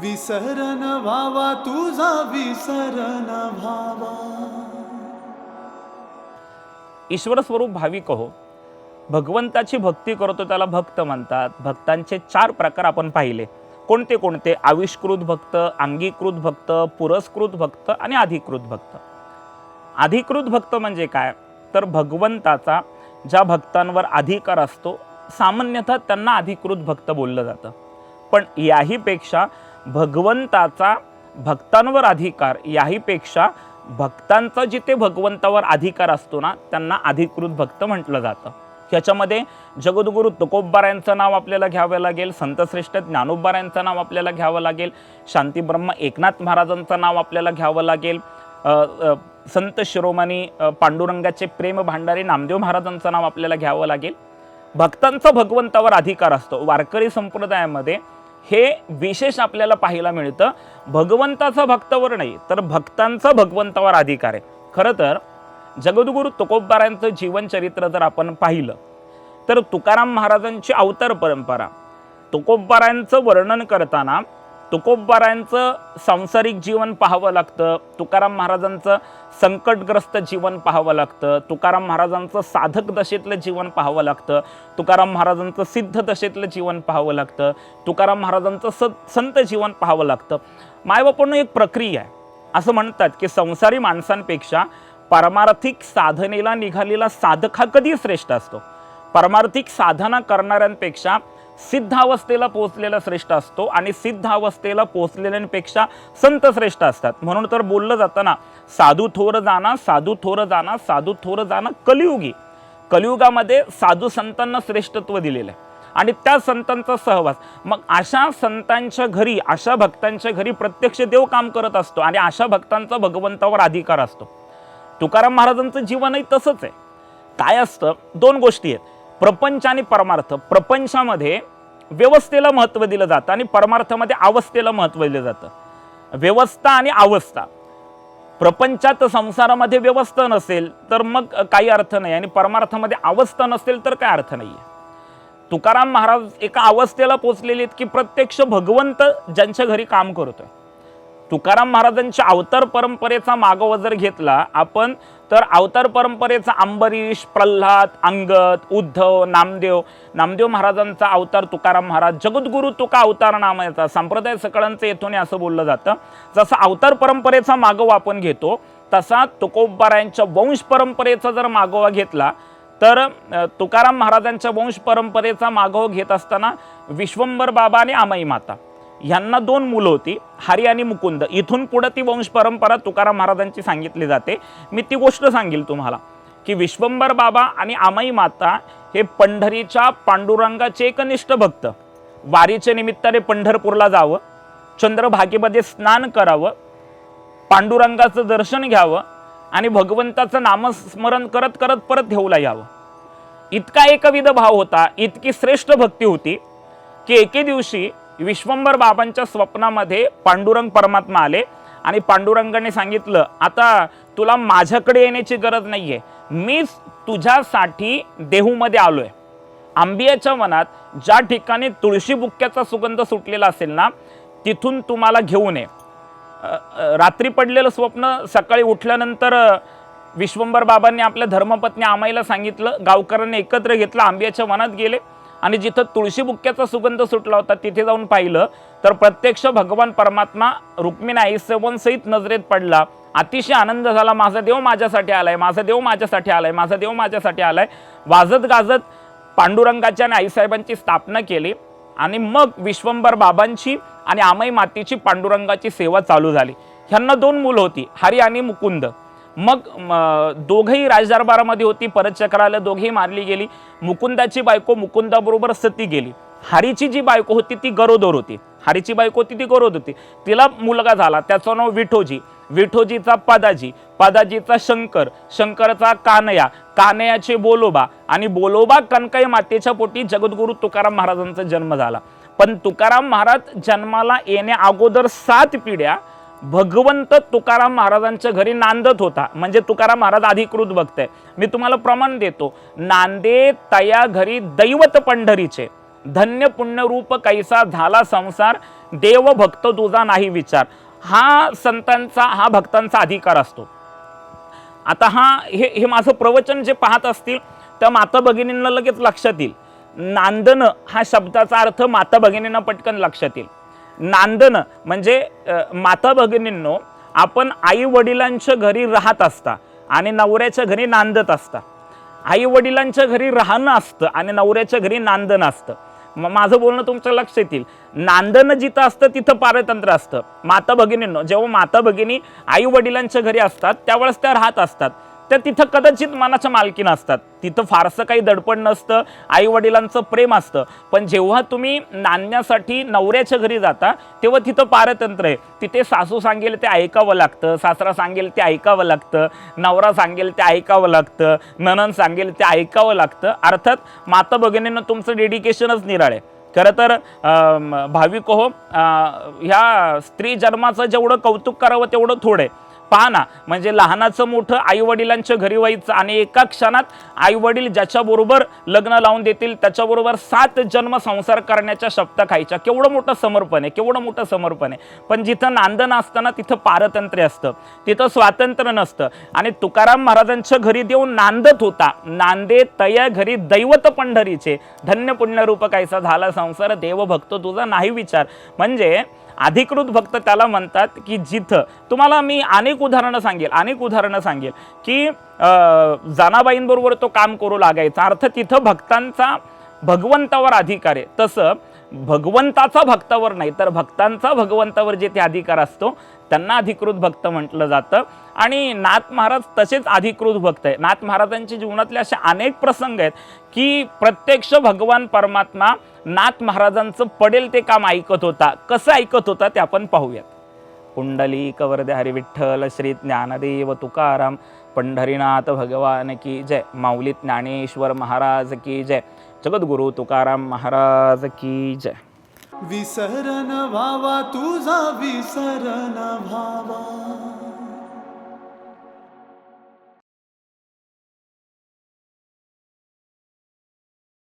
विसरण व्हावा तुझा विसरण व्हावा. ईश्वर स्वरूप भाविक हो भगवंताची भक्ती करतो त्याला भक्त म्हणतात. भक्तांचे चार प्रकार आपण पाहिले. कोणते कोणते? आविष्कृत भक्त अंगीकृत भक्त पुरस्कृत भक्त आणि अधिकृत भक्त. अधिकृत भक्त म्हणजे काय? तर भगवंताचा ज्या भक्तांवर अधिकार असतो सामान्यतः त्यांना अधिकृत भक्त बोललं जातं. पण याहीपेक्षा भगवंताचा भक्तांवर अधिकार याहीपेक्षा भक्तांचा जिथे भगवंतावर अधिकार असतो ना त्यांना अधिकृत भक्त म्हटलं जातं. ह्याच्यामध्ये जगद्गुरू तुकोबारायांचं नाव आपल्याला घ्यावं लागेल संतश्रेष्ठ ज्ञानोबारायांचं नाव आपल्याला घ्यावं लागेल शांतीब्रह्म एकनाथ महाराजांचं नाव आपल्याला घ्यावं लागेल संत शिरोमणी पांडुरंगाचे प्रेम भांडारी नामदेव महाराजांचं नाव आपल्याला घ्यावं लागेल. भक्तांचा भगवंतावर अधिकार असतो. वारकरी संप्रदायामध्ये हे विशेष आपल्याला पाहायला मिळतं. भगवंताचा भक्तावर नाही तर भक्तांचा भगवंतावर अधिकार आहे. खरं तर जगद्गुरू तुकोबारांचं जीवनचरित्र जर आपण पाहिलं तर तुकाराम महाराजांची अवतार परंपरा तुकोबारांचं वर्णन करताना तुकोबारायांचं सांसारिक जीवन पाहावं लागतं तुकाराम महाराजांचं संकटग्रस्त जीवन पाहावं लागतं तुकाराम महाराजांचं साधक दशेतलं जीवन पाहावं लागतं तुकाराम महाराजांचं सिद्ध दशेतलं जीवन पाहावं लागतं तुकाराम महाराजांचं स संत जीवन पाहावं लागतं. मायबापूर्ण एक प्रक्रिया आहे. असं म्हणतात की संसारी माणसांपेक्षा पारमार्थिक साधनेला निघालेला साधक हा कधी श्रेष्ठ असतो. पारमार्थिक साधना करणाऱ्यांपेक्षा सिद्धावस्थेला पोहोचलेला श्रेष्ठ असतो आणि सिद्धावस्थेला पोचलेल्यांपेक्षा पोहोचलेल्यांपेक्षा संत श्रेष्ठ असतात. म्हणून तर बोललं जातं ना साधू थोर जाणा साधू थोर जाणा साधू थोर जाणा कलियुगी. कलियुगामध्ये साधू संतांना श्रेष्ठत्व दिलेलं आहे. आणि त्या संतांचा सहवास. मग अशा संतांच्या घरी अशा भक्तांच्या घरी प्रत्यक्ष देव काम करत असतो आणि अशा भक्तांचा भगवंतावर अधिकार असतो. तुकाराम महाराजांचं जीवनही तसंच आहे. काय असतं? दोन गोष्टी आहेत. प्रपंच आणि परमार्थ प्रपंचामध्ये व्यवस्थेला महत्त्व दिलं जातं आणि परमार्थामध्ये अवस्थेला महत्त्व दिलं जातं. व्यवस्था आणि अवस्था. प्रपंचात संसारामध्ये व्यवस्था नसेल तर मग काही अर्थ नाही आणि परमार्थामध्ये अवस्था नसेल तर काय अर्थ नाही आहे तुकाराम महाराज एका अवस्थेला पोचलेले आहेत की प्रत्यक्ष भगवंत ज्यांच्या घरी काम करतोय. तुकाराम महाराजांच्या अवतार परंपरेचा मागोवा जर घेतला आपण तर अवतार परंपरेचा अंबरीश प्रल्हाद अंगद उद्धव नामदेव नामदेव महाराजांचा अवतार तुकाराम महाराज जगद्गुरू तुका अवतार नामाचा संप्रदाय सकळांचं येथून असं बोललं जातं. जसं अवतार परंपरेचा मागोवा आपण घेतो तसा तुकोबारायांच्या वंश परंपरेचा जर मागोवा घेतला तर तुकाराम महाराजांच्या वंश परंपरेचा मागोवा घेत असताना विश्वंभर बाबा आणि आमाई माता. ह्यांना दोन मुलं होती हरी आणि मुकुंद. इथून पुढं ती वंश परंपरा तुकाराम महाराजांची सांगितली जाते. मी ती गोष्ट सांगेल तुम्हाला की विश्वंभर बाबा आणि आमाई माता हे पंढरीच्या पांडुरंगाचे एकनिष्ठ भक्त. वारीच्या निमित्ताने पंढरपूरला जावं चंद्रभागेमध्ये स्नान करावं पांडुरंगाचं दर्शन घ्यावं आणि भगवंताचं नामस्मरण करत करत परत घेऊला यावं. इतका एकविध भाव होता इतकी श्रेष्ठ भक्ती होती की एके दिवशी विश्वंभर बाबांच्या स्वप्नामध्ये पांडुरंग परमात्मा आले. आणि पांडुरंगाने सांगितलं आता तुला माझ्याकडे येण्याची गरज नाही आहे मीच तुझ्यासाठी देहूमध्ये आलो आहे आंबियाच्या वनात ज्या ठिकाणी तुळशी बुक्क्याचा सुगंध सुटलेला असेल ना तिथून तुम्हाला घेऊन ये. रात्री पडलेलं स्वप्न सकाळी उठल्यानंतर विश्वंभर बाबांनी आपल्या धर्मपत्नी आमाईला सांगितलं गावकऱ्यांनी एकत्र घेतलं आंबियाच्या वनात गेले. आणि जिथं तुळशी बुक्क्याचा सुगंध सुटला होता तिथे जाऊन पाहिलं तर प्रत्यक्ष भगवान परमात्मा रुक्मिणी आई सहित नजरेत पडला. अतिशय आनंद झाला माझा देव माझ्यासाठी आलाय माझा देव माझ्यासाठी आलाय माझा देव माझ्यासाठी आलाय. वाजत गाजत पांडुरंगाच्या आणि आईसाहेबांची स्थापना केली आणि मग विश्वंभर बाबांची आणि आमाई मातीची पांडुरंगाची सेवा चालू झाली. ह्यांना दोन मुलं होती हरी आणि मुकुंद. मग दोघंही राजदरबारामध्ये होती परत चक्राला दोघेही मारली गेली. मुकुंदाची बायको मुकुंदाबरोबर सती गेली. हरीची जी बायको होती ती गरोदर होती. हरीची बायको होती ती गरोद होती. तिला मुलगा झाला त्याचं नाव विठोजी. विठोजीचा पदाजी. पदाजीचा शंकर. शंकरचा कानया कानयाचे बोलोबा. आणि बोलोबा कनकाई मातेच्या पोटी जगद्गुरू तुकाराम महाराजांचा जन्म झाला. पण तुकाराम महाराज जन्माला येण्या अगोदर सात पिढ्या भगवंत तुकाराम महाराजांच्या घरी नांदत होता. म्हणजे तुकाराम महाराज अधिकृत भक्त आहे. मी तुम्हाला प्रमाण देतो. नांदे तया घरी दैवत पंढरीचे. धन्य पुण्यरूप कैसा झाला संसार. देव भक्त तुझा नाही विचार. हा संतांचा हा भक्तांचा अधिकार असतो. आता हा हे हे माझं प्रवचन जे पाहत असतील तर माता भगिनींना लगेच लक्षात येईल. नांदन हा शब्दाचा अर्थ माता भगिनींना पटकन लक्षात येईल. नांदणं म्हणजे माता भगिनींनो आपण आई वडिलांच्या घरी राहत असता आणि नवऱ्याच्या घरी नांदत असता. आई वडिलांच्या घरी राहणं असतं आणि नवऱ्याच्या घरी नांदण असतं. म- माझं बोलणं तुमच्या लक्षात येईल नांदणं जिथं असतं तिथं पारतंत्र असतं. माता भगिनींनो जेव्हा माता भगिनी आई वडिलांच्या घरी असतात त्यावेळेस त्या राहत असतात. त्या तिथं कदाचित मनाच्या मालकी असतात. तिथं फारसं काही दडपण नसतं आईवडिलांचं प्रेम असतं. पण जेव्हा तुम्ही नांदण्यासाठी नवऱ्याच्या घरी जाता तेव्हा तिथं पारतंत्र आहे. तिथे सासू सांगेल ते ऐकावं लागतं सासरा सांगेल ते ऐकावं लागतं नवरा सांगेल ते ऐकावं लागतं ननन सांगेल ते ऐकावं लागतं. अर्थात माता भगिनीनं तुमचं डेडिकेशनच निराळे खरं तर भाविक हो ह्या स्त्री जन्माचं जेवढं कौतुक करावं तेवढं थोडं आहे. पहा ना म्हणजे लहानाचं मोठं आई वडिलांच्या घरी व्हायचं आणि एका क्षणात आई वडील ज्याच्याबरोबर लग्न लावून देतील त्याच्याबरोबर सात जन्म संसार करण्याच्या शब्द खायच्या. केवढं मोठं समर्पण आहे केवढं मोठं समर्पण आहे. पण जिथं नांदन असताना तिथं पारतंत्र्य असतं तिथं स्वातंत्र्य नसतं. आणि तुकाराम महाराजांच्या घरी देऊन नांदत होता. नांदे तया घरी दैवत पंढरीचे. धन्य पुण्यरूप कायचा झाला संसार देवभक्त तुझा नाही विचार. म्हणजे अधिकृत भक्त त्याला म्हणतात की जिथं तुम्हाला मी अनेक उदाहरणं सांगेल अनेक उदाहरणं सांगेल की अं, तो काम करू लागायचा. अर्थ तिथं भक्तांचा भगवंतावर अधिकार आहे. तसं भगवंताचा भक्तावर नाही तर भक्तांचा भगवंतावर जे ते अधिकार असतो त्यांना अधिकृत भक्त म्हटलं जातं. आणि नाथ महाराज तसेच अधिकृत भक्त आहे. नाथ महाराजांच्या जीवनातले असे अनेक प्रसंग आहेत की प्रत्यक्ष भगवान परमात्मा नाथ महाराजांचं पडेल ते काम ऐकत होता. कसं ऐकत होता ते आपण पाहूयात. पुंडलीकवरदे हरिविठ्ठल श्री ज्ञानदेव तुकाराम पंढरीनाथ भगवान की जय माऊली ज्ञानेश्वर महाराज की जय जगद्गुरु तुकाराम महाराज की जय. विसरण भावा तुझा विसरण भावा